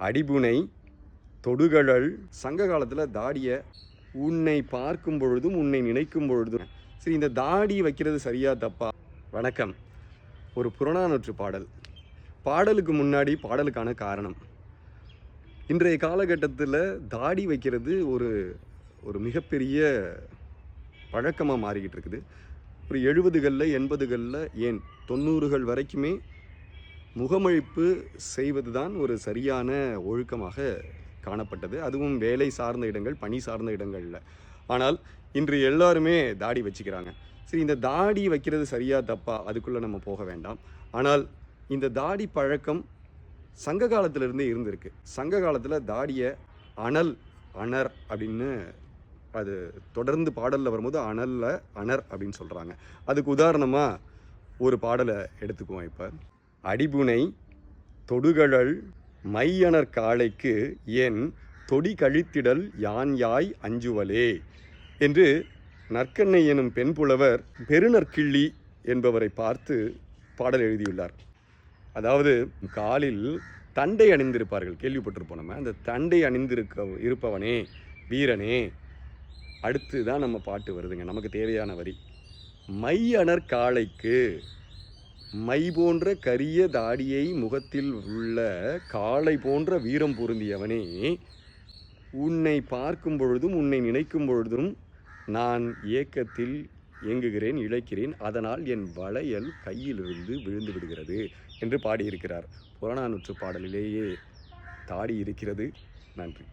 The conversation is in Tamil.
அடிபுனை தொடுகழல் சங்க காலத்தில் தாடியை உன்னை பார்க்கும் பொழுதும் உன்னை நினைக்கும் பொழுதும். சரி இந்த தாடி வைக்கிறது சரியா தப்பா? வணக்கம். ஒரு புறநானூற்று பாடல். பாடலுக்கு முன்னாடி பாடலுக்கான காரணம். இன்றைய காலகட்டத்தில் தாடி வைக்கிறது ஒரு ஒரு மிகப்பெரிய பழக்கமாக மாறிக்கிட்டு இருக்குது. ஒரு எழுபதுகளில் எண்பதுகளில் ஏன்? தொண்ணூறுகள் வரைக்குமே முகமழிப்பு செய்வது தான் ஒரு சரியான ஒழுக்கமாக காணப்பட்டது. அதுவும் வேலை சார்ந்த இடங்கள் பணி சார்ந்த இடங்களில். ஆனால் இன்று எல்லாருமே தாடி வச்சுக்கிறாங்க. சரி இந்த தாடி வைக்கிறது சரியா தப்பா? அதுக்குள்ளே நம்ம போக வேண்டாம். ஆனால் இந்த தாடி பழக்கம் சங்க காலத்திலிருந்தே இருந்திருக்கு. சங்க காலத்தில் தாடியை அனல் அணர் அப்படின்னு அது தொடர்ந்து பாடலில் வரும்போது அனல்ல அணர் அப்படின்னு சொல்கிறாங்க அதுக்கு உதாரணமாக ஒரு பாடலை எடுத்துக்குவோம் இப்போ. அடிபுனை தொடுகழல் மையனர் காளைக்கு என் தொடி கழித்திடல் யான் யாய் அஞ்சுவலே என்று நற்கண்ணை எனும் பெண் புலவர் பெருநற்கிள்ளி என்பவரை பார்த்து பாடல் எழுதியுள்ளார். அதாவது காலில் தண்டை அணிந்திருப்பார்கள். கேள்விப்பட்டிருப்போம் நம்ம. அந்த தண்டை அணிந்திருக்க இருப்பவனே வீரனே. அடுத்து தான் நம்ம பாட்டு வருதுங்க. நமக்கு தேவையான வரி. மையனர் காளைக்கு மை போன்ற கரிய தாடியை முகத்தில் உள்ள காளை போன்ற வீரம் பொருந்தியவனே உன்னை பார்க்கும் பொழுதும் உன்னை நினைக்கும் பொழுதும் நான் ஏக்கத்தில் இயங்குகிறேன் இழைக்கிறேன். அதனால் என் வளையல் கையிலிருந்து விழுந்து விடுகிறது என்று பாடியிருக்கிறார். புறநானூற்று பாடலிலேயே தாடி இருக்கிறது. நன்றி.